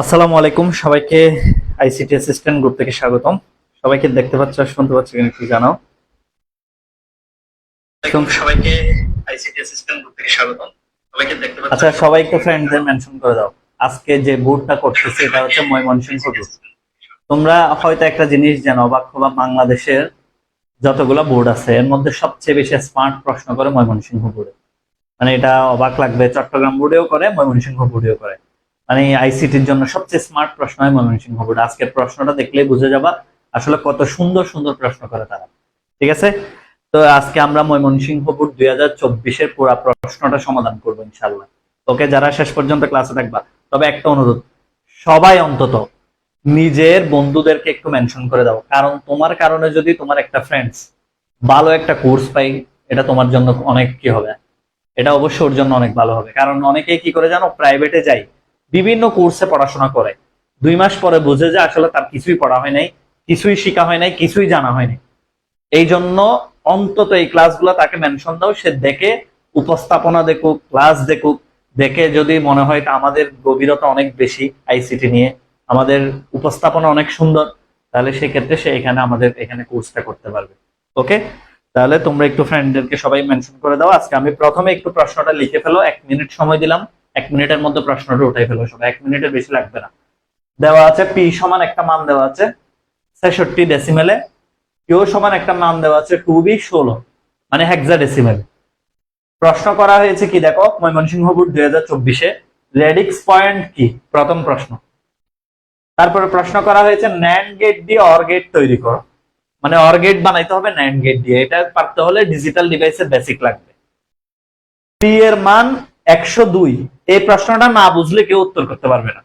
আসসালামু আলাইকুম সবাইকে আইসিটি অ্যাসিস্ট্যান্ট গ্রুপ থেকে স্বাগতম। সবাইকে দেখতে পাচ্ছ আর শুনতে পাচ্ছ কিনা একটু জানাও। সবাইকে আইসিটি অ্যাসিস্ট্যান্ট গ্রুপ থেকে স্বাগতম। সবাইকে দেখতে পাচ্ছ? আচ্ছা সবাই একটু ফ্রেন্ডদের মেনশন করে দাও। আজকে যে বুটটা করতেছে এটা হচ্ছে ময়মনসিংহ বুট তোমরা হয়তো একটা জিনিস জানো অবাক হবা বাংলাদেশের যতগুলো বোর্ড আছে এর মধ্যে সবচেয়ে বেশি স্মার্ট প্রশ্ন করে ময়মনসিংহ বোর্ডে মানে এটা অবাক লাগবে চট্টগ্রাম বোর্ডেও করে ময়মনসিংহ বোর্ডেও করে। মানে আইসিটির জন্য সবচেয়ে স্মার্ট প্রশ্ন হয় ময়মনসিংহ বোর্ড। আজকের প্রশ্নটা দেখলেই বুঝে যাবা আসলে কত সুন্দর সুন্দর প্রশ্ন করে তারা। ঠিক আছে? তো আজকে আমরা ময়মনসিংহ বোর্ড দুই হাজার চব্বিশের পুরো প্রশ্নটা সমাধান করব ইনশাল্লাহ ওকে, যারা শেষ পর্যন্ত ক্লাসে থাকবা, তবে একটা অনুরোধ, সবাই অন্তত নিজের বন্ধুদেরকে একটু মেনশন করে দাও। কারণ তোমার কারণে যদি তোমার একটা ফ্রেন্ডস ভালো একটা কোর্স পাই, এটা তোমার জন্য অনেক কি হবে? এটা অবশ্যই ওর জন্য অনেক ভালো হবে। কারণ অনেকেই কি করে জানো প্রাইভেটে যাই বিভিন্ন কোর্সে পড়াশোনা করে। দুই মাস পরে বুঝে যে আসলে তার কিছুই পড়া হয় নাই, কিছুই শিখা হয় নাই, কিছুই জানা হয়নি এই জন্য অন্তত এই ক্লাসগুলো তাকে মেনশন দাও, সে দেখে উপস্থাপনা দেখুক ক্লাস দেখুক, দেখে যদি মনে হয় তা আমাদের গভীরতা অনেক বেশি আইসিটি নিয়ে, আমাদের উপস্থাপনা অনেক সুন্দর, তাহলে সেক্ষেত্রে সে এখানে আমাদের এখানে কোর্সটা করতে পারবে। ওকে? তাহলে তোমরা একটু ফ্রেন্ডদেরকে সবাই মেনশন করে দাও। আজকে আমি প্রথমে একটু প্রশ্নটা লিখে ফেলো, এক মিনিট সময় দিলাম। এক মিনিটের মধ্যে প্রশ্নটা উঠাই ফেলো সব এক মিনিটের বেশি লাগবে না। দেওয়া আছে পি সমান একটা মান দেওয়া আছে, ছেষট্টি ডেসিমেলে কিউ সমান একটা মান দেওয়া আছে টু বি ষোলো মানে হেক্সা ডেসিমেলে প্রশ্ন করা হয়েছে কি দেখো, ময়মনসিংহ দুই হাজার চব্বিশে, রেডিক্স পয়েন্ট কি? প্রথম প্রশ্ন। তারপরে প্রশ্ন করা হয়েছে ন্যান্ড গেট দিয়ে অর গেট তৈরি করো। মানে অর গেট বানাইতে হবে ন্যান্ড গেট দিয়ে, এটা পারতে হলে ডিজিটাল ডিভাইসের বেসিক লাগবে। পি এর মান একশো দুই। এই প্রশ্নটা না বুঝলে কেউ উত্তর করতে পারবে না।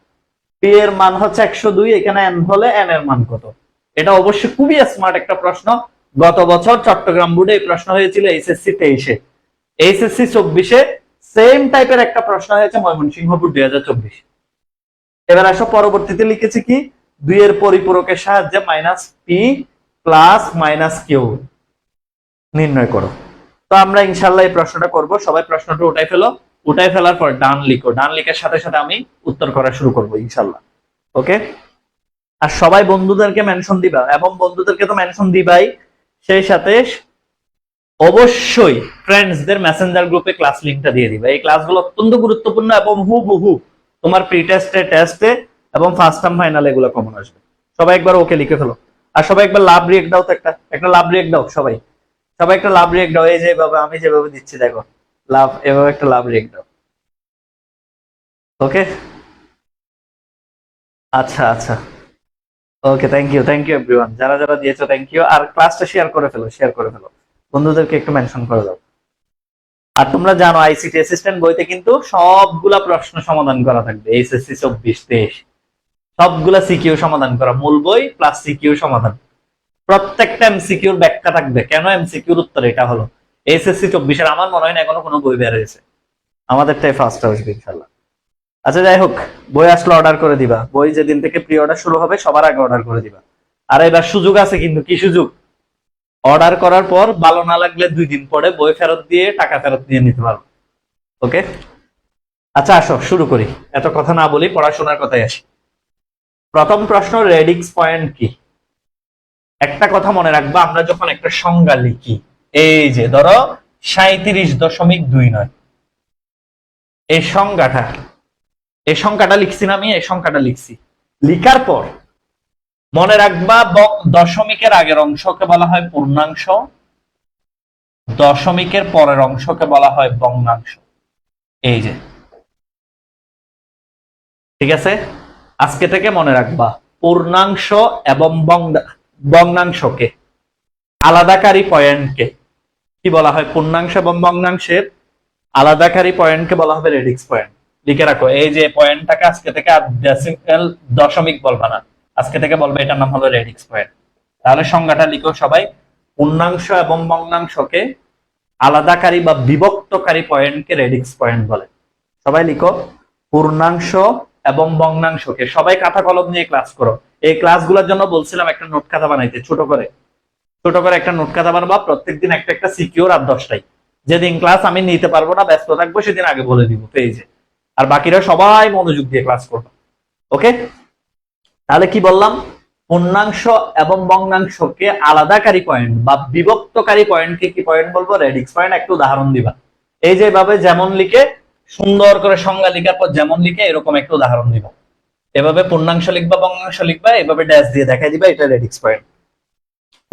পি এর মান হচ্ছে একশো দুই, এখানে এন হলে এন এর মান কত? এটা অবশ্যই খুবই স্মার্ট একটা প্রশ্ন। গত বছর চট্টগ্রাম বোর্ডে এই প্রশ্ন হয়েছিল এইচএসসি তেইশে। এইচএসসি চব্বিশে সেম টাইপের একটা প্রশ্ন হয়েছে ময়মনসিংহ বোর্ড দুই হাজার চব্বিশ। এবার আসো, পরবর্তীতে লিখেছি কি? দুই এর পরিপূরকের সাহায্যে minus P plus minus Q নির্ণয় করো। তো আমরা ইনশাল্লাহ এই প্রশ্নটা করব। সবাই প্রশ্নটা উঠাই ফেলো। উঠাই ফেলার পর ডান লিখো ডান লিখার সাথে সাথে আমি উত্তর করা শুরু করব, ইনশাল্লাহ। ওকে আর সবাই বন্ধুদেরকে মেনশন দিবা। এবং বন্ধুদেরকে তো মেনশন দিবাই। সেই সাথে অবশ্যই ফ্রেন্ডসদের মেসেঞ্জার গ্রুপে ক্লাস লিঙ্কটা দিয়ে দিবা। এই ক্লাসগুলো অত্যন্ত গুরুত্বপূর্ণ এবং হু বহু তোমার প্রি টেস্টে টেস্টে এবং ফার্স্ট টার্ম ফাইনালে এগুলো কমন আসবে। সবাই একবার ওকে লিখে ফেলো। আর সবাই একবার লাভ রিয়েক্ট দাও তো একটা। একটা লাভ রিয়েক্ট দাও সবাই। সবাই একটা লাভ রিয়েক্ট দাও। এই যে বাবা আমি যেভাবে দিচ্ছি, দেখো। লাভ, এভাবে একটা লাভ রিয়েক্ট দাও। ওকে আচ্ছা আচ্ছা। Okay thank you thank you everyone যারা যারা দিয়েছ থ্যাংক ইউ আর ক্লাসটা শেয়ার করে ফেলো শেয়ার করে ফেলো। বন্ধুদেরকে একটু মেনশন করে দাও। আর তোমরা জানো আইসিটি অ্যাসিস্ট্যান্ট বইতে কিন্তু সবগুলা প্রশ্ন সমাধান করা থাকবে। এইচএসসি চব্বিশ, তেইশ। সবগুলা সিকিউ সমাধান করা। মূল বই প্লাস সিকিউ সমাধান। প্রত্যেকটা এমসিকিউর ব্যাখ্যা থাকবে। কেন এমসিকিউর উত্তর এটা হলো? এসএসসি চব্বিশের আমার মনে হয় না এখনও কোনো বই বের হয়েছে। আমাদেরটাই ফার্স্ট আসবে ইনশাল্লাহ আচ্ছা যাই হোক, বই আসলে অর্ডার করে দিবা। বই যেদিন থেকে প্রি অর্ডার শুরু হবে, সবার আগে অর্ডার করে দিবা। আর এবার সুযোগ আছে কিন্তু, কি সুযোগ? অর্ডার করার পর ভালো না লাগলে দুই দিন পরে বই ফেরত দিয়ে, টাকা ফেরত নিয়ে নিতে পারব ওকে আচ্ছা আসো, শুরু করি। এত কথা না বলি পড়াশোনার কথাই আসি। প্রথম প্রশ্ন রেডিক্স পয়েন্ট কি? একটা কথা মনে রাখবা, আমরা যখন একটা সংজ্ঞা লিখি এই যে ধরো সাঁত্রিশ দশমিক দুই নয়। এই সংজ্ঞাটা, এই সংখ্যাটা লিখছি না আমি, এই সংখ্যাটা লিখছি। লিখার পর মনে রাখবা দশমিকের আগের অংশকে বলা হয় পূর্ণাংশ, দশমিকের পরের অংশকে বলা হয় ভগ্নাংশ। এই যে। ঠিক আছে? আজকে থেকে মনে রাখবা, পূর্ণাংশ এবং ভগ্না- ভগ্নাংশকে, আলাদাকারী পয়েন্টকে কি বলা হয়? পূর্ণাংশ এবং ভগ্নাংশের আলাদাকারী পয়েন্টকে বলা হবে রেডিক্স পয়েন্ট লিখে রাখো, এই যে পয়েন্টটাকে আজকে থেকে আর ডেসিমেল দশমিক বলবা না। আজকে থেকে বলবে এটার নাম হলো রেডিক্স পয়েন্ট তাহলে সংজ্ঞাটা লিখো সবাই। পূর্ণাংশ এবং ভগ্নাংশকে আলাদাকারী বা বিভক্তকারী পয়েন্টকে রেডিক্স পয়েন্ট বলে। সবাই লিখো, পূর্ণাংশ এবং ভগ্নাংশকে। সবাই খাতা কলম নিয়ে ক্লাস করো। এই ক্লাসগুলোর জন্য বলছিলাম একটা নোট খাতা বানাইতে, ছোট করে। ছোট করে একটা নোট খাতা বানাবা প্রত্যেকদিন একটা একটা সিকিউর আর দশটাই। যেদিন ক্লাস আমি নিতে পারব না, ব্যস্ত থাকব, সেদিন আগে বলে দিব পেজে আর বাকিরা সবাই মনোযোগ দিয়ে ক্লাস করব। ওকে তাহলে কি বললাম? পূর্ণাংশ এবং ভগ্নাংশকে আলাদাকারী পয়েন্ট বা বিভক্তকারী পয়েন্টকে কি পয়েন্ট বলব? রেডিক্স পয়েন্ট একটু উদাহরণ দিবা। এই যে এভাবে যেমন লিখে, সুন্দর করে সংজ্ঞা লিখার পর যেমন লিখে, এরকম একটা উদাহরণ দিবা। এভাবে পূর্ণাংশ লিখবা, ভগ্নাংশ লিখবা, এভাবে ড্যাশ দিয়ে দেখাই দিবা, এটা রেডিক্স পয়েন্ট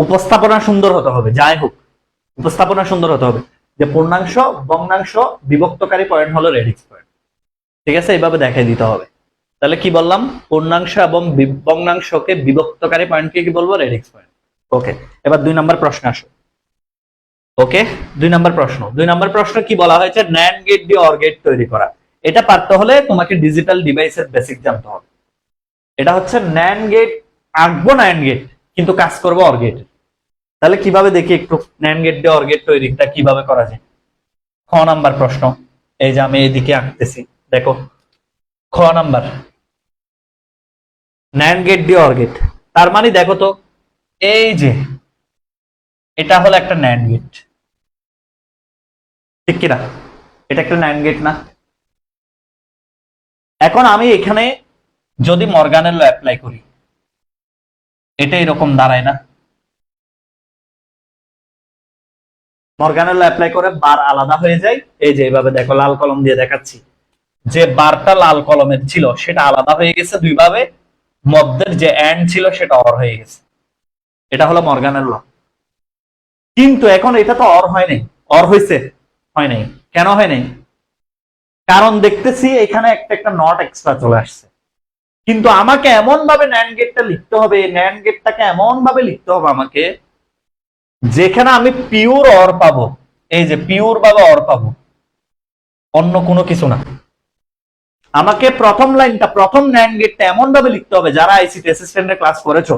উপস্থাপনা সুন্দর হতে হবে, যাই হোক। উপস্থাপনা সুন্দর হতে হবে। যে পূর্ণাংশ, ভগ্নাংশ, বিভক্তকারী পয়েন্ট হলো রেডিক্স পয়েন্ট ঠিক আছে? এইভাবে দেখাই দিতে হবে। তাহলে কি বললাম? পূর্ণাংশ এবং ভগ্নাংশকে বিভক্তকারী পয়েন্টকে কি বলব? রেডিক্স পয়েন্ট ওকে এবার দুই নম্বর প্রশ্ন আসো। ওকে দুই নম্বর প্রশ্ন। দুই নম্বর প্রশ্ন কি বলা হয়েছে? ন্যান্ড গেট দিয়ে অর গেট তৈরি করা। এটা পারতে হলে তোমাকে ডিজিটাল ডিভাইসের বেসিক জানতে হবে। এটা হচ্ছে ন্যান্ড গেট আঁকবো ন্যান্ড গেট কিন্তু কাজ করব অর তাহলে কীভাবে দেখি একটু ন্যান্ড গেট দিয়ে অর গেট তৈরিটা কীভাবে করা যায়? খ নাম্বার প্রশ্ন। এই যে আমি এদিকে আঁকতেছি, দেখো। খ নাম্বার। ন্যান্ড গেট দিয়ে অর গেট তার মানে দেখো তো, এই যে, এটা হলো একটা ন্যান্ড গেট ঠিক কিনা? এটা একটা ন্যান্ড গেট না? এখন আমি এখানে যদি মর্গানের ল অ্যাপ্লাই করি, এটা এরকম দাঁড়ায় না। মর্গানের ল অ্যাপ্লাই করে বার আলাদা হয়ে যায়। এই যে এইভাবে দেখো, লাল কলম দিয়ে দেখাচ্ছি। যে বারটা লাল কলমের ছিল, সেটা আলাদা হয়ে গেছে দুই ভাবে মধ্যের যে অ্যান্ড ছিল, সেটা অর হয়ে গেছে। এটা হলো মর্গানের ল। কিন্তু এখন এটা তো অর হয় নাই। অর হয়েছে হয় নাই। কেন হয় নাই? কারণ দেখতেছি এখানে একটা একটা নট এক্সট্রা চলে আসছে। কিন্তু আমাকে এমন ভাবে ন্যান্ড গেটটা লিখতে হবে ন্যান্ড গেটটাকে এমন ভাবে লিখতে হবে আমাকে যেখানে আমি পিওর অর পাবো, এই যে পিওর ভাবে অর পাবো, অন্য কোনো কিছু না। আমাকে প্রথম লাইনটা, প্রথম ন্যান্ড গেটটা এমন ভাবে লিখতে হবে, যারা আইসিটি অ্যাসিস্ট্যান্টের ক্লাস করেছ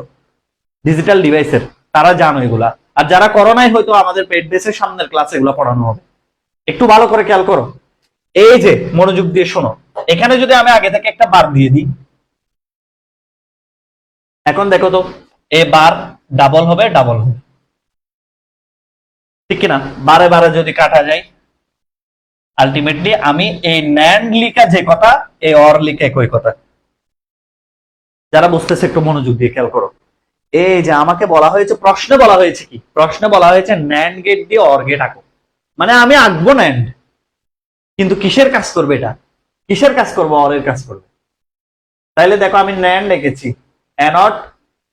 ডিজিটাল ডিভাইসের তারা জানো এগুলা। আর যারা করোনায় হয়তো আমাদের পেট বেসের সামনের ক্লাসে এগুলো পড়ানো হবে। একটু ভালো করে খেয়াল করো। এই যে, মনোযোগ দিয়ে শোনো। এখানে যদি আমি আগে থেকে একটা বার দিয়ে দিই, এখন দেখো তো, এ বার ডাবল হবে ডাবল হবে। ঠিক কিনা? বারে বারে যদি কাটা যায় আলটিমেটলি আমি এই ন্যান্ড লিখা যে কথা, এই অর লিখা একই কথা। যারা বুঝতেছে একটু মনোযোগ দিয়ে খেয়াল করো। এই যে আমাকে বলা হয়েছে, প্রশ্নে বলা হয়েছে কি? প্রশ্নে বলা হয়েছে ন্যান্ড গেট দিয়ে অর গেট আঁকো। মানে আমি আঁকবো ন্যান্ড কিন্তু কিসের কাজ করবে এটা? কিসের কাজ করব? অরের কাজ করবে। তাইলে দেখো আমি ন্যান্ড এঁকেছি। A not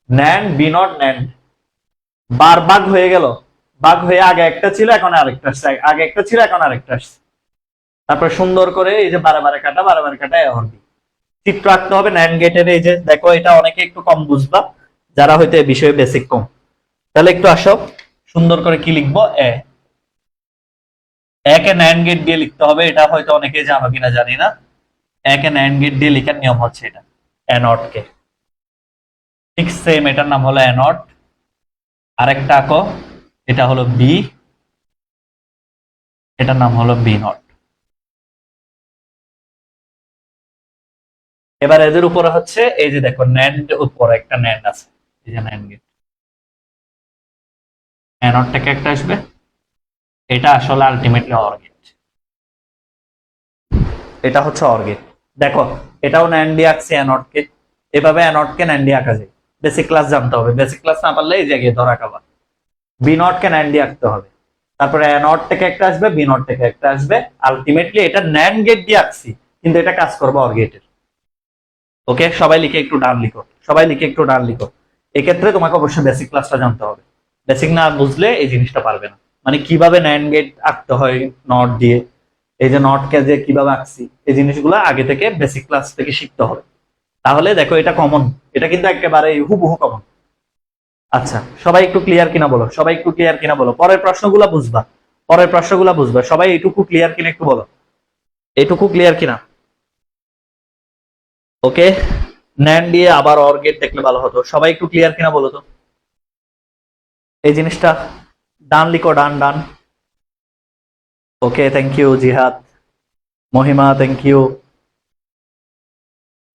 NAND B not NAND bar বাঘ হয়ে গেল। বাঘ হয়ে আগে একটা ছিল, এখন আরেকটা আসছে। আগে একটা ছিল, এখন আরেকটা আসছে। তারপর সুন্দর করে এই যে বারে কাটা বারে কাটা অর বি চিত্র আঁকতে হবে ন্যান্ড গেটের এই যে, দেখো এটা অনেকে একটু কম বুঝবা, যারা হয়তো এই বিষয়ে বেসিক কম। তাহলে একটু আসো, সুন্দর করে কি লিখব? এ। একে ন্যান্ড গেট দিয়ে লিখতে হবে, এটা হয়তো অনেকে জানো কিনা জানি না। একে ন্যান্ড গেট দিয়ে লেখার নিয়ম হচ্ছে এটা অ্যানট কে। ঠিক সেম এটার নাম হলো অ্যানট আরেকটা আঁকো। এটা হলো বি এটার নাম হলো বি নট এবার এদের উপরে হচ্ছে, এই যে দেখো ন্যান্ড উপরে একটা ন্যান্ড আছে, এই যে ন্যান্ড গেট অ্যানট থেকে একটা আসবে, এটা আসলে আলটিমেটলি অর গেট এটা হচ্ছে অর গেট দেখো, এটাও ন্যান্ড আঁকছে অ্যানট কে। এভাবে অ্যানট কে ন্যান্ড আঁকা যায়। বেসিক ক্লাস জানতে হবে। বেসিক ক্লাস না পারলে এই জায়গায় ধরা খাবা বি নট কে ন্যান্ড দিয়ে আঁকতে হবে। তারপরে নট থেকে একটা আসবে বি নট থেকে একটা আসবে। আলটিমেটলি এটা ন্যান্ড গেট দিয়ে আঁকছি, কিন্তু এটা কাজ করবে অর গেটের ওকে সবাই লিখে একটু ডান লিখো। সবাই লিখে একটু ডান লিখো। এক্ষেত্রে তোমাকে অবশ্যই বেসিক ক্লাসটা জানতে হবে। বেসিক না বুঝলে এই জিনিসটা পারবে না। মানে কীভাবে ন্যান্ড গেট আঁকতে হয় নট দিয়ে? এই যে নট কে যে কীভাবে আঁকছি, এই জিনিসগুলো আগে থেকে বেসিক ক্লাস থেকে শিখতে হবে। তাহলে দেখো এটা কমন এটা কিন্তু একেবারে হুবহু কমন আচ্ছা সবাই একটু ক্লিয়ার কিনা বলো, সবাই একটু ক্লিয়ার কিনা বলো। পরের প্রশ্নগুলো বুঝবা, পরের প্রশ্নগুলো বুঝবা, সবাই এইটুকু ক্লিয়ার কিনা একটু বলো। এইটুকু ক্লিয়ার কিনা? ওকে ন্যান দিয়ে আবার অর গেট দেখলে ভালো হতো। সবাই একটু ক্লিয়ার কিনা বলো তো? এই জিনিসটা, ডান লিখো, ডান ডান। ওকে থ্যাংক ইউ জিহাদ। মহিমা থ্যাংক ইউ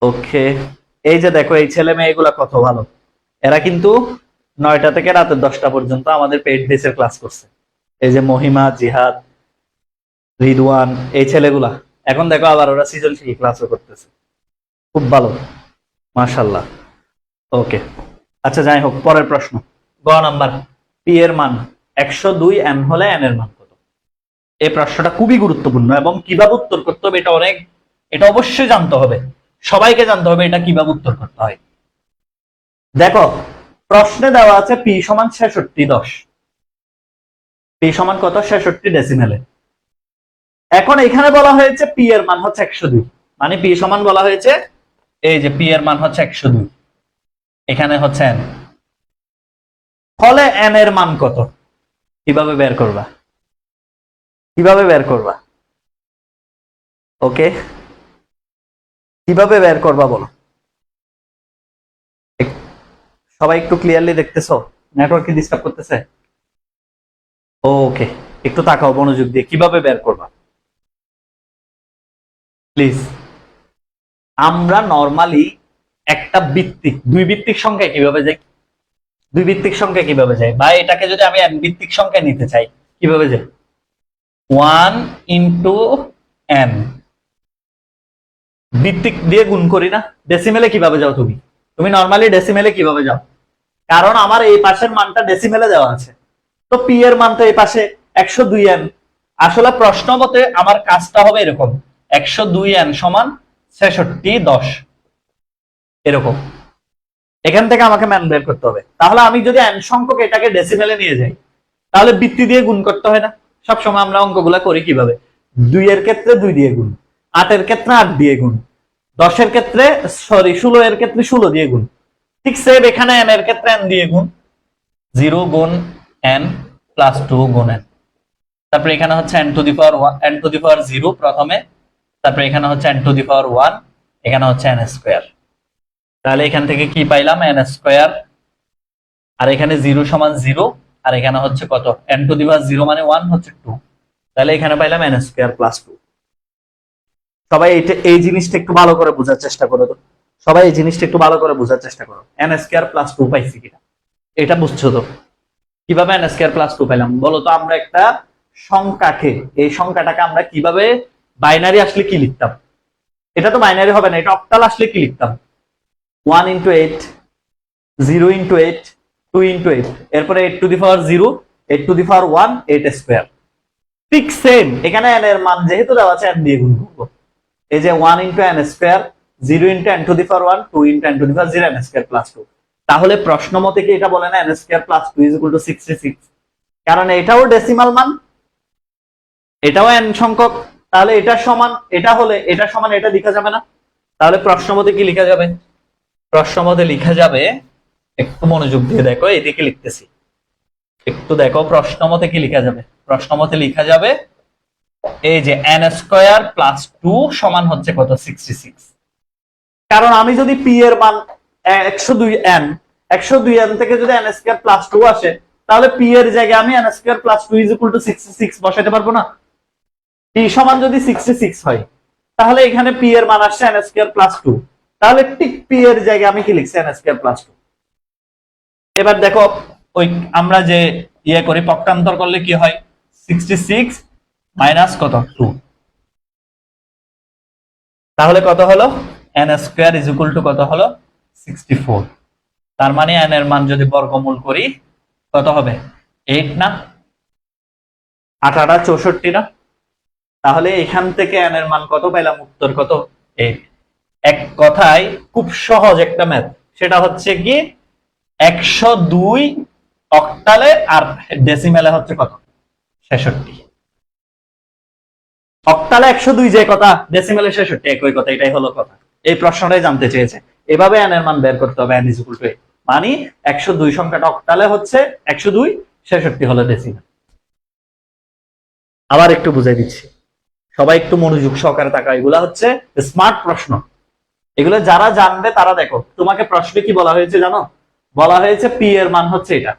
ওকে এই যে দেখো, এই ছেলে মেয়েগুলা কত ভালো। এরা কিন্তু নয়টা থেকে রাতের দশটা পর্যন্ত আমাদের পেইড বেসের ক্লাস করছে। এই যে মহিমা, জিহাদ, রিদওয়ান, এই ছেলেগুলা। এখন দেখো আবার ওরা সৃজনশীল ক্লাসও করতেছে। খুব ভালো। মাশাল্লাহ ওকে আচ্ছা যাই হোক, পরের প্রশ্ন। গ নাম্বার। পি এর মান একশো দুই এন হলে এন এর মান কত? এই প্রশ্নটা খুবই গুরুত্বপূর্ণ এবং কীভাবে উত্তর করতে হবে এটা অনেক এটা অবশ্যই জানতে হবে। সবাইকে জানতে হবে এটা কীভাবে উত্তর করতে হয়। দেখো প্রশ্নে দেওয়া আছে পি সমান ছেষট্টি দশ। পি সমান কত? ছেষট্টি ডেসিমেলে এখন এখানে বলা হয়েছে পি এর মান হচ্ছে একশো দুই। মানে পি সমান বলা হয়েছে এই যে পি এর মান হচ্ছে একশো দুই। এখানে হচ্ছে এন ফলে এন এর মান কত? কীভাবে বের করবা? কীভাবে বের করবা? ওকে? কীভাবে বের করবা বলো? সবাই একটু ক্লিয়ারলি দেখতেছো? নেটওয়ার্ক ডিস্টার্ব করতেছে? ওকে একটু তাকাও মনোযোগ দিয়ে, কীভাবে বের করবা? প্লিজ আমরা নর্মালি একটা ভিত্তিক, দুই ভিত্তিক সংখ্যা কীভাবে যাই? দুই ভিত্তিক সংখ্যা কীভাবে যায় বা এটাকে যদি আমি এক ভিত্তিক সংখ্যা নিতে চাই, কীভাবে যাই? ওয়ান ইন্টু এন ভিত্তিক দিয়ে গুণ করি না? ডেসিমেলে কীভাবে যাও তুমি? তুমি নর্মালি ডেসিমেলে কীভাবে যাও? কারণ আমার এই পাশের মানটা ডেসিমেলে দেওয়া আছে। তো পি এর মান তো এই পাশে একশো দুই এন আসলে প্রশ্ন মতে আমার কাজটা হবে এরকম। একশো দুই এন সমান ছেষট্টি দশ। এরকম। এখান থেকে আমাকে ম্যান বের করতে হবে। তাহলে আমি যদি এন সংখ্যক এটাকে ডেসিমেলে নিয়ে যাই, তাহলে বৃত্তি দিয়ে গুণ করতে হয় না। সবসময় আমরা অঙ্কগুলা করি কীভাবে? দুই এর ক্ষেত্রে দুই দিয়ে গুণ, আটের ক্ষেত্রে আট দিয়ে গুণ। দশের ক্ষেত্রে সরি ষোলো এর ক্ষেত্রে ষোলো দিয়ে গুণ। ঠিক সেম এখানে এন এর ক্ষেত্রে এন দিয়ে গুণ। জিরো গুণ এন প্লাস টু গুণ এন তারপরে এখানে হচ্ছে N to the power N to the power zero প্রথমে। তারপরে এখানে হচ্ছে N to the power one এখানে হচ্ছে এন স্কোয়ার তাহলে এখান থেকে কি পাইলাম? এন স্কোয়ার আর এখানে জিরো সমান জিরো আর এখানে হচ্ছে কত? N to the power zero মানে ওয়ান হচ্ছে টু তাহলে এখানে পাইলাম এন স্কোয়ার প্লাস টু সবাই এটা, এই জিনিসটা একটু ভালো করে বোঝার চেষ্টা করো তো। সবাই এই জিনিসটা একটু ভালো করে বোঝার চেষ্টা করো। এন স্কোয়ার প্লাস টু পাইছি কিনা? এটা বুঝছ তো? কীভাবে এন স্কোয়ার প্লাস টু পাইলাম? বলো তো আমরা একটা সংখ্যাকে, এই সংখ্যাটাকে আমরা কীভাবে বাইনারি আসলে কি লিখতাম? এটা তো বাইনারি হবে না, এটা অক্টাল আসলে কি লিখতাম? One into eight zero into eight two into eight এরপরে eight to the power zero eight to the power one eight square ঠিক সেম এখানে এন এর মান যেহেতু দেওয়া আছে এন দিয়ে গুণ করব। এই যে one into N square zero into N to the power one two into N to the power zero N square plus two তাহলে প্রশ্ন মতে কি এটা বলে না N square plus two is equal to sixty six কারণ এটাও decimal মান, এটাও এন সংখ্যক, তাহলে এটা সমান, এটা হলে এটা সমান, এটা লেখা যাবে না? তাহলে প্রশ্ন মতে কি লেখা যাবে? প্রশ্ন মতে লেখা যাবে, একটু মনোযোগ দিয়ে দেখো, এদিকে লিখতেছি। একটু দেখো প্রশ্ন মতে কি লেখা যাবে? প্রশ্ন মতে লেখা যাবে এই যে এন স্কোয়ার প্লাস টু সমান হচ্ছে কত? সিক্সটি সিক্স কারণ আমি যদি পি এর মান একশো দুই এন একশো দুই এন থেকে যদি এন স্কোয়ার প্লাস টু আসে, তাহলে পি এর জায়গায় আমি N square plus two is equal to sixty six বসাতে পারব না। পি সমান যদি সিক্সটি সিক্স হয়, তাহলে এখানে পি এর মান আসছে এন স্কোয়ার প্লাস টু তাহলে ঠিক পি এর জায়গায় আমি কি লিখছি? এন স্কোয়ার প্লাস টু এবার দেখো, ওই আমরা যে ইয়ে করি, পক্ষান্তর করলে কি হয়? সিক্সটি সিক্স মাইনাস কত? টু। তাহলে কত হলো? N square is equal to কত হলো? সিক্সটি ফোর তার মানে এন এর মান যদি বর্গমূল করি, কত হবে? এইট না? আঠাটা চৌষট্টি না? তাহলে এখান থেকে এন এর মান কত পাইলাম? উত্তর কত? এইট এক কথায় খুব সহজ একটা ম্যাথ সেটা হচ্ছে কি? একশো দুই অক্টালে আর ডেসিমেলে হচ্ছে কত? ছেষট্টি। অক্টালে একশো দুই যে কথা ডেসিমেলে ছেষট্টি একই কথা, এটাই হলো কথা। এই প্রশ্নটাই জানতে চেয়েছে। এভাবে এর মান বের করতে হবে এন ইজ টু মানে একশো দুই সংখ্যাটা অক্টালে হচ্ছে, একশো দুই ছেষট্টি হলো ডেসিমেল আবার একটু বুঝাই দিচ্ছি। সবাই একটু মনোযোগ সহকারে থাকা, এগুলা হচ্ছে স্মার্ট প্রশ্ন। এগুলো যারা জানবে তারা দেখো, তোমাকে প্রশ্নে কি বলা হয়েছে জানো? বলা হয়েছে পি এর মান হচ্ছে এটা।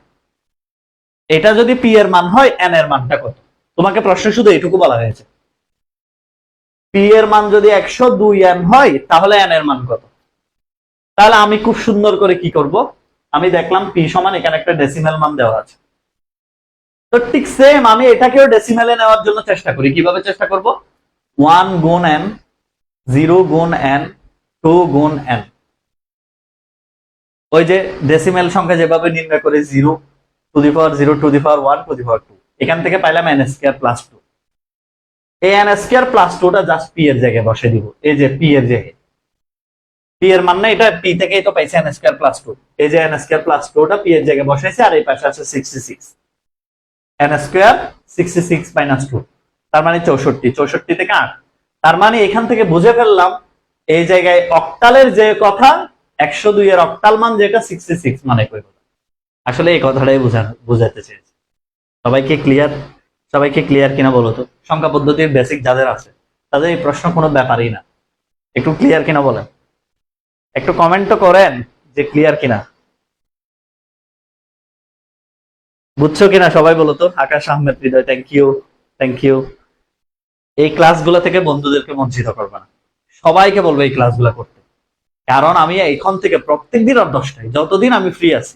এটা যদি পি এর মান হয় এন এর মানটা কত? তোমাকে প্রশ্ন শুধু এটুকু বলা হয়েছে। পি এর মান যদি একশো দুই এন হয়, তাহলে এন এর মান কত? তাহলে আমি খুব সুন্দর করে কি করব? আমি দেখলাম পি সমান এখানে একটা ডেসিমেল মান দেওয়া আছে। তো ঠিক সেম আমি এটাকেও ডেসিমেলে নেওয়ার জন্য চেষ্টা করি। কীভাবে চেষ্টা করব? ওয়ান গুণ এন জিরো গুণ এন টু গুণ এন ওই যে ডেসিমেল সংখ্যা যেভাবে নির্ণয় করে zero to the power zero to the power one to the power two এখান থেকে পাইলাম এন স্কোয়ার প্লাস টু এই এন স্কোয়ার প্লাস টুটা জাস্ট পি এর জায়গায় বসে দিব। এই যে পি এর জায়গায় পি এর মান না এটা পি থেকেই তো পাইছে এন এই যে এর জায়গায় বসাইছে আর এই পাশে আছে তার মানে চৌষট্টি চৌষট্টি থেকে আট। তার মানে এখান থেকে বুঝে ফেললাম, এই জায়গায় অক্টালের যে কথা, একশো দুই এর অক্টাল মান যেটা সিক্সটি সিক্স মানে কই আসলে এই কথাটাই বুঝাতে চেয়েছে সবাইকে ক্লিয়ার সবাইকে ক্লিয়ার কিনা বলো তো? সংখ্যা পদ্ধতির বেসিক যাদের আছে, তাদের এই প্রশ্ন কোনো ব্যাপারই না। একটু ক্লিয়ার কিনা বলেন? একটু কমেন্ট তো করেন যে ক্লিয়ার কিনা। বুঝছ কিনা সবাই বলো তো? Akash Ahmed, Hridoy thank you thank you এই ক্লাসগুলো থেকে বন্ধুদেরকে বঞ্চিত করবে না। সবাইকে বলব এই ক্লাসগুলো করতে। কারণ আমি এখন থেকে প্রত্যেক দিন আর দশটায়, যতদিন আমি ফ্রি আছি,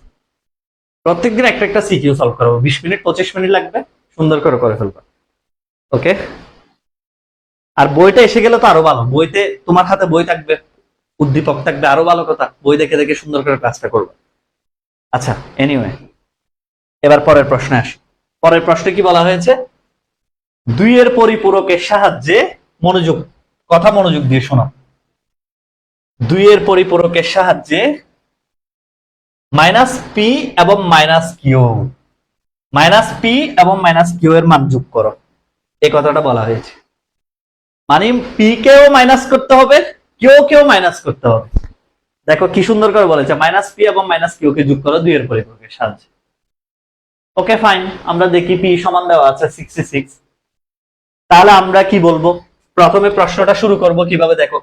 প্রত্যেকদিন একটা একটা সিকিউ সলভ করব। বিশ মিনিট, পঁচিশ মিনিট লাগবে। সুন্দর করে করে ফেলব। ওকে আর বইটা এসে গেলে তো আরও ভালো। বইতে তোমার হাতে বই থাকবে, উদ্দীপক থাকবে, আরও ভালো কথা। বই দেখে দেখে সুন্দর করে ক্লাসটা করবে। আচ্ছা এনিওয়ে এবার পরের প্রশ্নে আসি। পরের প্রশ্নে কি বলা হয়েছে? দুইয়ের পরিপূরকের সাহায্যে মনোযোগ, কথা মনোযোগ দিয়ে শোনো। দুইয়ের পরিপূরকের সাহায্যে মাইনাস পি এবং মাইনাস কিউ। মাইনাস পি এবং মাইনাস কিউ এর মান যোগ করো। এই কথাটা বলা হয়েছে। মানে পি কেও মাইনাস করতে হবে কিউ কেও মাইনাস করতে হবে। দেখো কি সুন্দর করে বলেছে, মাইনাস পি এবং মাইনাস কিউ কে যোগ করো, দুইয়ের পরিপূরকের সাহায্যে। ওকে ফাইন আমরা দেখি পি সমান দেওয়া আছে সিক্সটি সিক্স তাহলে আমরা কি বলব? প্রথমে প্রশ্নটা শুরু করব কীভাবে দেখো।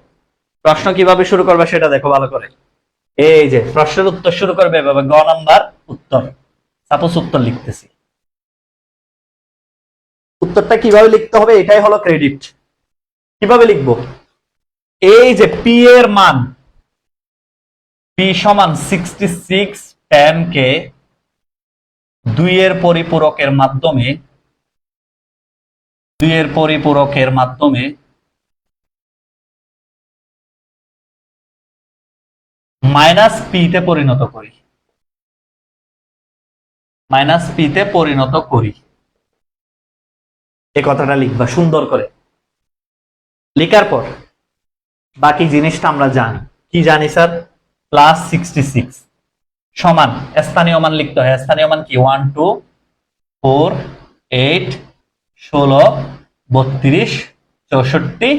প্রশ্ন কীভাবে শুরু করবে সেটা দেখো ভালো করে। এই যে, প্রশ্নের উত্তর শুরু করবে এভাবে, গ নাম্বার উত্তর। সাপোজ উত্তর লিখতেছি। উত্তরটা কীভাবে লিখতে হবে, এটাই হলো ক্রেডিট কীভাবে লিখব? এই যে পি এর মান পি সমান সিক্সটি সিক্স টেন কে দুইয়ের পরিপূরকের মাধ্যমে, দুইয়ের পরিপূরকের মাধ্যমে মাইনাস পিতে পরিণত করি। মাইনাস পিতে পরিণত করি। এই কথাটা লিখবা, সুন্দর করে। লিখার পর বাকি জিনিসটা আমরা জানি। কি জানি, স্যার? প্লাস সিক্সটি সিক্স সমান, স্থানীয় মান লিখতে হয়। স্থানীয় মান কি? ওয়ান টু ফোর এইট ষোলো, বত্রিশ, চৌষট্টি,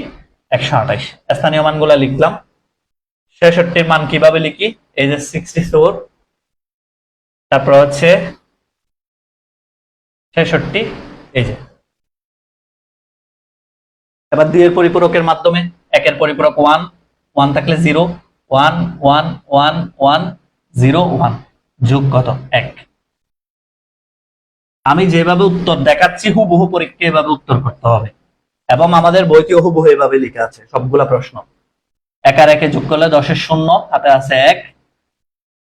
একশো আঠাইশ স্থানীয় মানগুলো লিখলাম। ছেষট্টির মান কীভাবে লিখি? এই যে সিক্সটি ফোর তারপর হচ্ছে ছেষট্টি, এই যে। এবার দুইয়ের পরিপূরকের মাধ্যমে, একের পরিপূরক ওয়ান ওয়ান থাকলে zero one one one one zero one যোগ কত? এক। আমি যেভাবে উত্তর দেখাচ্ছি, হুবহু পরীক্ষা এভাবে উত্তর করতে হবে। এবং আমাদের বইতেও হুবহু এভাবে লেখা আছে, সবগুলা প্রশ্ন। এক আর একে যোগ করলে দশের শূন্য হাতে আছে এক।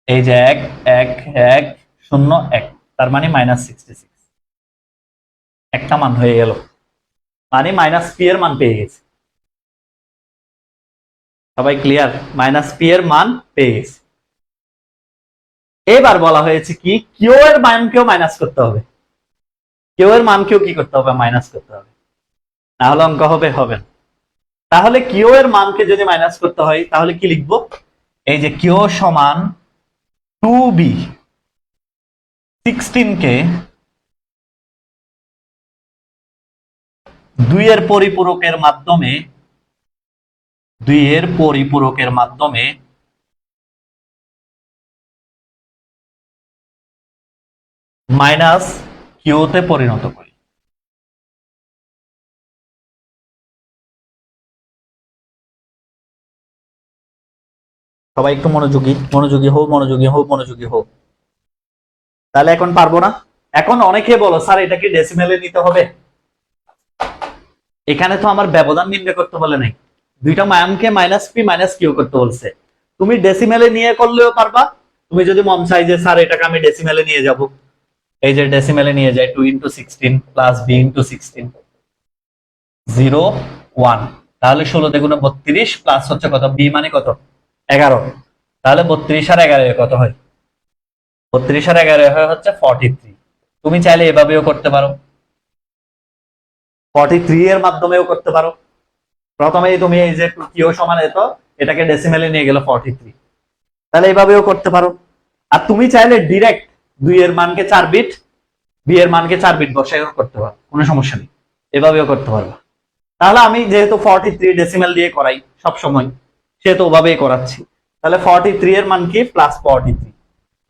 এই যে এক এক এক, শূন্য, এক, তার মানে মাইনাস সিক্সটি সিক্স একটা মান হয়ে গেল। মানে মাইনাস পি এর মান পেয়ে গেছে। সবাই ক্লিয়ার মাইনাস পি এর মান পেয়ে গেছে। এবার বলা হয়েছে কি কিউ এর মানকেও মাইনাস করতে হবে। কিউ এর মানকেও কি করতে হবে? মাইনাস করতে হবে। না হলে অঙ্ক হবে হবে না। তাহলে কিউ এর মানকে যদি মাইনাস করতে হয়, তাহলে কি লিখব? এই যে কিউ সমান টু বি সিক্সটিন কে দুইয়ের পরিপূরকের মাধ্যমে, দুইয়ের পরিপূরকের মাধ্যমে মাইনাস কিউতে পরিণত করি। সবাই একটু মনোযোগী মনোযোগী হোক মনোযোগী হোক মনোযোগী হোক তাহলে এখন পারব না? এখন অনেকে বলো, স্যার, এটাকে ডেসিমেলে নিতে হবে? এখানে তো আমার ব্যবধান নির্ণয় করতে বলে নাই। দুইটা মায়ামকে মাইনাস পি মাইনাস কিউ করতে বলছে। তুমি ডেসিমেলে নিয়ে করলেও পারবা, তুমি যদি মম চাই যে স্যার এটাকে আমি ডেসিমেলে নিয়ে যাব। এই যে ডেসিমেলে নিয়ে যায় two into sixteen plus B into sixteen zero one তাহলে ষোলো দেখুন বত্রিশ প্লাস হচ্ছে কত? বি মানে কত? এগারো। তাহলে বত্রিশ আর এগারো কত হয়? বত্রিশ আর এগারো হয় হচ্ছে ফর্টি থ্রি তুমি চাইলে এভাবেও করতে পারো। ফর্টি থ্রি এর মাধ্যমেও করতে পারো। প্রথমেই তুমি এই যে কিও সমান এত এটাকে ডেসিমেলে নিয়ে গেলো ফর্টি থ্রি তাহলে এইভাবেও করতে পারো। আর তুমি চাইলে ডিরেক্ট দুই এর মানকে চার বিট বি এর মানকে চার বিট বসাইও করতে পারো, কোনো সমস্যা নেই। এভাবেও করতে পারবা। তাহলে আমি যেহেতু ফর্টি থ্রি ডেসিমেল দিয়ে করাই সব সময়, সেহেতু ওভাবেই করাচ্ছি। তাহলে ফর্টি থ্রি এর মান কি? প্লাস ফর্টি থ্রি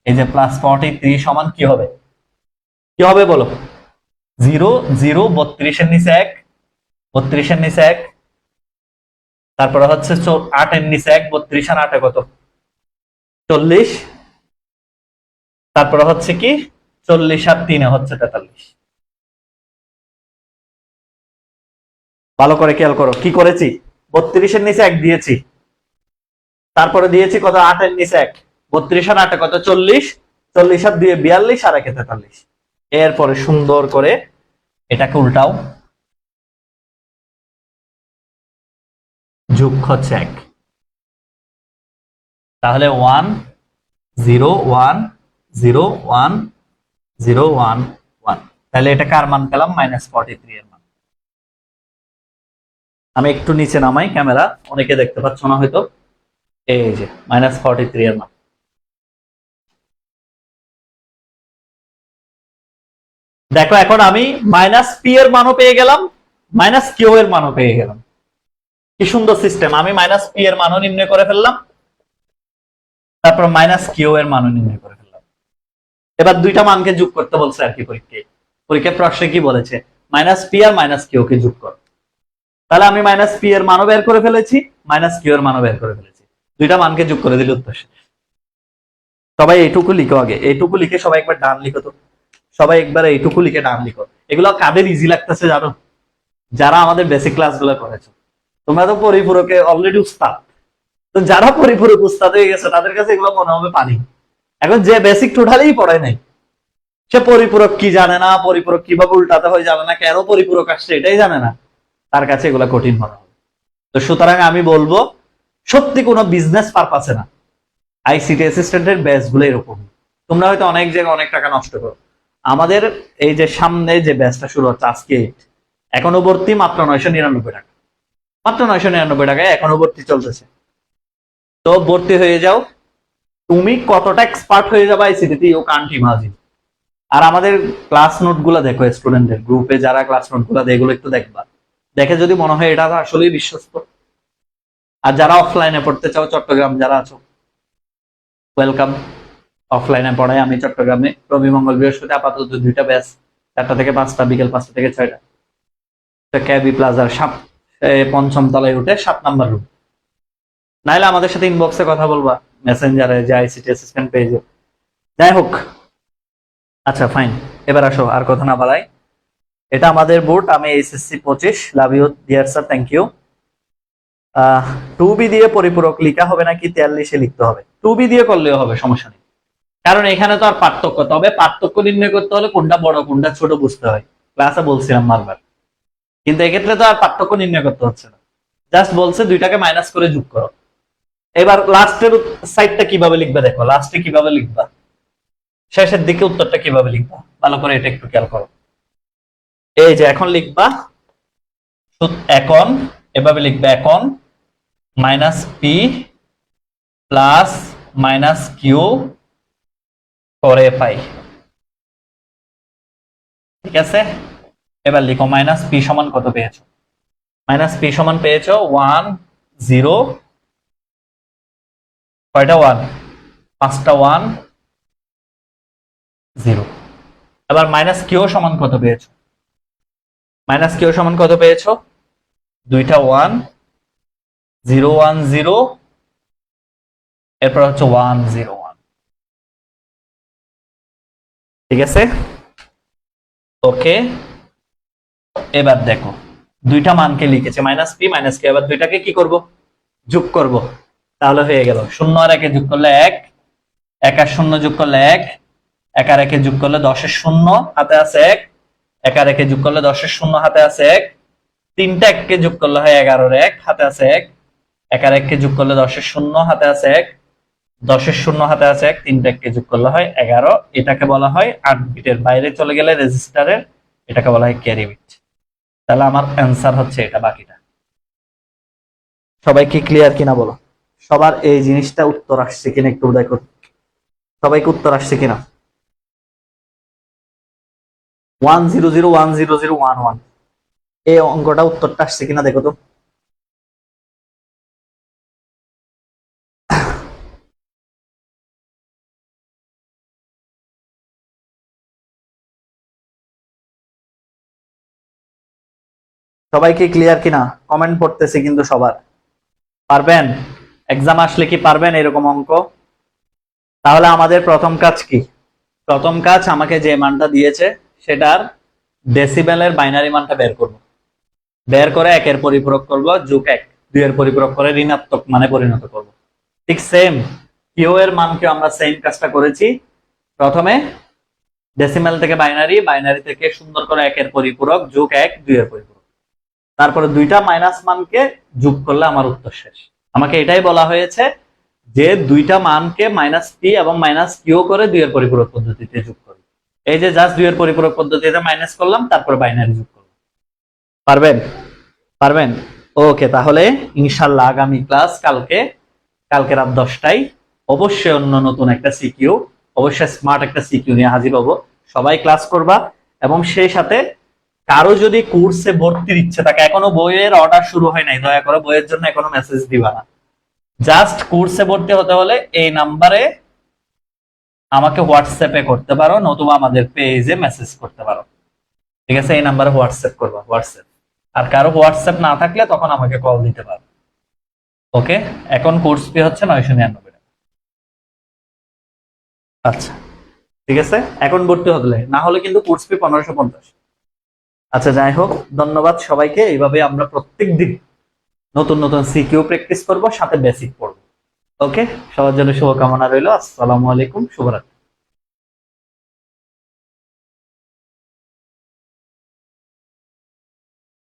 এই যে প্লাস ফর্টি থ্রি সমান কি হবে? কি হবে বলো? জিরো জিরো, বত্রিশের নিচে এক, বত্রিশের নিচে এক। তারপরে হচ্ছে আটের নিচে এক, বত্রিশ আর আটে কত? চল্লিশ। তারপরে হচ্ছে কি? চল্লিশ আর তিনে হচ্ছে তেতাল্লিশ। ভালো করে খেয়াল করো, কি করেছি? বত্রিশের নিচে এক দিয়েছি। তারপরে দিয়েছি কত? আটের নিচে এক। বত্রিশ আর আটে কত? চল্লিশ। চল্লিশ আর দুয়ে বিয়াল্লিশ আর একে তেতাল্লিশ। এরপরে সুন্দর করে এটাকে উল্টাও। যোগ হচ্ছে এক। তাহলে one, zero one zero one zero, one one. তাহলে এটা কার মান পেলাম? মাইনাস ফর্টি থ্রি এর মান। আমি একটু নিচে নামাই ক্যামেরা, অনেকে দেখতে পাচ্ছ না হয়তো। এই যে, মাইনাস ফর্টি থ্রি এর মান। দেখো, এখন আমি মাইনাস পি এর মানও পেয়ে গেলাম মাইনাস কিউ এর মানও পেয়ে গেলাম। কি সুন্দর সিস্টেম আমি মাইনাস পি এর মানও নির্ণয় করে ফেললাম, তারপর মাইনাস কিউ এর মানও নির্ণয় করে ফেললাম। এবার দুইটা মানকে যোগ করতে বলছে আর কি পরীক্ষায়। পরীক্ষার প্রশ্নে কি বলেছে? মাইনাস পি আর মাইনাস কিউ কে যোগ কর। তাহলে আমি মাইনাস পি এর মানও বের করে ফেলেছি মাইনাস কিউ এর মানও বের করে ফেলেছি। দুইটা মানকে যোগ করে দিলে উত্তর। সবাই এইটুকু লিখো আগে, এইটুকু লিখে সবাই একবার ডান লিখো তো। সবাই একবার এইটুকু লিখে নাম লিখো। এগুলো কাদের ইজি লাগতেছে জানো? যারা আমাদের বেসিক ক্লাসগুলো করেছ। তোমরা তো পরিপূরকে অলরেডি উস্তাদ। তো যারা পরিপূরক উস্তাদ হয়ে গেছে, তাদের কাছে এগুলো মনে হবে পানি। এখন যে বেসিক টোটালি পড়ে নাই, সে পরিপূরক কি জানে না, পরিপূরক কীভাবে উল্টাতে হয় জানে না, কেন পরিপূরক আসছে এটাই জানে না। তার কাছে এগুলো কঠিন মনে হবে। তো সুতরাং আমি বলব, সত্যি কোনো বিজনেস পারপাসে না। আইসিটি অ্যাসিস্ট্যান্টের ব্যাচগুলো এরকম তোমরা হয়তো অনেক জায়গায় অনেক টাকা নষ্ট করো। আমাদের এই যে সামনে যে ব্যাচটা শুরু হচ্ছে আজকে এখনও ভর্তি মাত্র নয়শো নিরানব্বই টাকা। মাত্র নয়শো নিরানব্বই টাকায় এখনও ভর্তি চলতেছে। তো ভর্তি হয়ে যাও। তুমি কতটা এক্সপার্ট হয়ে যাবে আইসিটিতে ইউ কান্ট ইমাজিন আর আমাদের ক্লাস নোটগুলো দেখো স্টুডেন্টদের গ্রুপে যারা ক্লাস নোটগুলো দেয়, এগুলো একটু দেখবা। দেখে যদি মনে হয় এটা আসলেই বিশ্বস্ত। আর যারা অফলাইনে পড়তে চাও, চট্টগ্রাম যারা আছো ওয়েলকাম অফলাইনে পড়াই। আমি চট্টগ্রামে রবি মঙ্গল বৃহস্পতি আপাতত দুইটা ব্যাচ চারটা থেকে পাঁচটা, বিকেল পাঁচটা থেকে ছয়টা। ক্যাবি প্লাজার সাত পঞ্চম তলায় উঠে সাত নাম্বার রুম নাইলে আমাদের সাথে ইনবক্সে কথা বলবা মেসেঞ্জারে যে আইসিটি অ্যাসিস্ট্যান্ট পেজে যাই হোক। আচ্ছা ফাইন এবার আসো, আর কথা না বাড়াই। এটা আমাদের বোর্ড আমি এইচএসসি পঁচিশ love you dear sir thank you two B দিয়ে পরিপূরক লিখা হবে নাকি তেয়াল্লিশে লিখতে হবে? টু বি দিয়ে করলেও হবে, সমস্যা নেই। কারণ এখানে তো আর পার্থক্য, তবে পার্থক্য নির্ণয় করতে হলে কোনটা বড়, কোনটা ছোট বুঝতে হয়। ক্লাসে বলছিলাম বারবার। কিন্তু এক্ষেত্রে তো আর পার্থক্য নির্ণয় করতে হচ্ছে না। জাস্ট বলছে দুইটাকে মাইনাস করে যোগ করো। এবার লাস্টের সাইডটা কীভাবে লিখবে দেখো? লাস্টে কীভাবে লিখবা? শেষের দিকে উত্তরটা কীভাবে লিখবা? ভালো করে এটা একটু খেয়াল করো। এই যে এখন লিখবা এখন, এভাবে লিখবে এখন minus P plus minus Q করে পাই ঠিক আছে? এবার লিখো মাইনাস পি সমান কত পেয়েছ? মাইনাস পি সমান পেয়েছ ওয়ান জিরো কয়টা ওয়ান পাঁচটা ওয়ান জিরো এবার মাইনাস কিউ সমান কত পেয়েছ? মাইনাস কিউ সমান কত পেয়েছ? দুইটা ওয়ান জিরো ওয়ান জিরো এরপর হচ্ছে ওয়ান জিরো ওয়ান ঠিক আছে? ওকে। এবার দেখো, দুইটা মানকে লিখেছে মাইনাস পি মাইনাস কে এবার দুইটাকে কি করব? যোগ করব। তাহলে হয়ে গেল, শূন্য আর একে যোগ করলে এক এক আর শূন্য যোগ করলে এক এক আর একে যোগ করলে দশের শূন্য, হাতে আছে এক এক আর একে যোগ করলে দশের শূন্য, হাতে আছে এক। তিনটা এককে যোগ করলে হয় এগারোর এক, হাতে আছে এক এক আর এককে যোগ করলে দশের শূন্য, হাতে আছে এক। দশের শূন্য হাতে আছে এক তিনটাকে যোগ করলে হয় এগারো। এটাকে বলা হয় আট বিটের বাইরে চলে গেলে রেজিস্টারের, এটাকে বলা হয় ক্যারি বিট। তাহলে আমার অ্যান্সার হচ্ছে এটা, বাকিটা। সবাই ক্লিয়ার কিনা বলো? সবার এই জিনিসটা উত্তর আসছে কিনা একটু দেখো। সবাইকে উত্তর আসছে কিনা? One zero zero, one zero zero, one one. এই অঙ্কটা উত্তরটা আসছে কিনা দেখো তো। সবাই ক্লিয়ার কিনা? কমেন্ট পড়তেছে কিন্তু সবার। পারবেন? এক্সাম আসলে কি পারবেন এরকম অঙ্ক? তাহলে আমাদের প্রথম কাজ কি? প্রথম কাজ আমাকে যে মানটা দিয়েছে, সেটার ডেসিবেলের বাইনারি মানটা বের করব। বের করে একের পরিপূরক করব, যুগ এক। দুইয়ের পরিপূরক করে ঋণাত্মক মানে পরিণত করব। ঠিক সেম কিউ এর মানকে আমরা সেম কাজটা করেছি। প্রথমে ডেসিমেল থেকে বাইনারি বাইনারি থেকে সুন্দর করে একের পরিপূরক, যুগ এক দুইয়ের পরিপূরক। তারপরে দুইটা মাইনাস মানকে যোগ করলে আমার উত্তর শেষ। আমাকে এটাই বলা হয়েছে যে দুইটা মানকে মাইনাস পি এবং মাইনাস কিউ করে দুইয়ের পরিপূরক পদ্ধতিতে যোগ করি এই যে জাস্ট দুইয়ের পরিপূরক পদ্ধতিতে মাইনাস করলাম, তারপর বাইনারি যোগ করলাম। পারবেন? পারবেন? ওকে তাহলে ইনশাল্লাহ আগামী ক্লাস কালকে কালকে রাত দশটায় অবশ্যই অন্য নতুন একটা সিকিউ অবশ্যই স্মার্ট একটা সিকিউ নিয়ে হাজির হব। সবাই ক্লাস করবা এবং সেই সাথে কারও যদি কোর্সে ভর্তির ইচ্ছে থাকে, এখনও বইয়ের অর্ডার শুরু হয় নাই, দয়া করে বইয়ের জন্য এখনও মেসেজ দিবা না। জাস্ট কোর্সে ভর্তি হতে হলে এই নাম্বারে আমাকে হোয়াটসঅ্যাপে করতে পারো, নতুবা আমাদের পেজে মেসেজ করতে পারো। ঠিক আছে? এই নাম্বারে হোয়াটসঅ্যাপ করবা হোয়াটসঅ্যাপ আর কারও হোয়াটসঅ্যাপ না থাকলে তখন আমাকে কল দিতে পারো। ওকে এখন কোর্স ফি হচ্ছে নয়শো নিরানব্বই টাকা। আচ্ছা। ঠিক আছে? এখন ভর্তি হতে। না হলে কিন্তু কোর্স ফি পনেরোশো পঞ্চাশ। আচ্ছা যাই হোক, ধন্যবাদ সবাইকে। এইভাবে আমরা প্রত্যেক দিন নতুন নতুন সিকিউ প্র্যাকটিস করব, সাথে বেসিক পড়ব। ওকে সবার জন্য শুভকামনা রইল। আসসালামু আলাইকুম, শুভরাত্রি।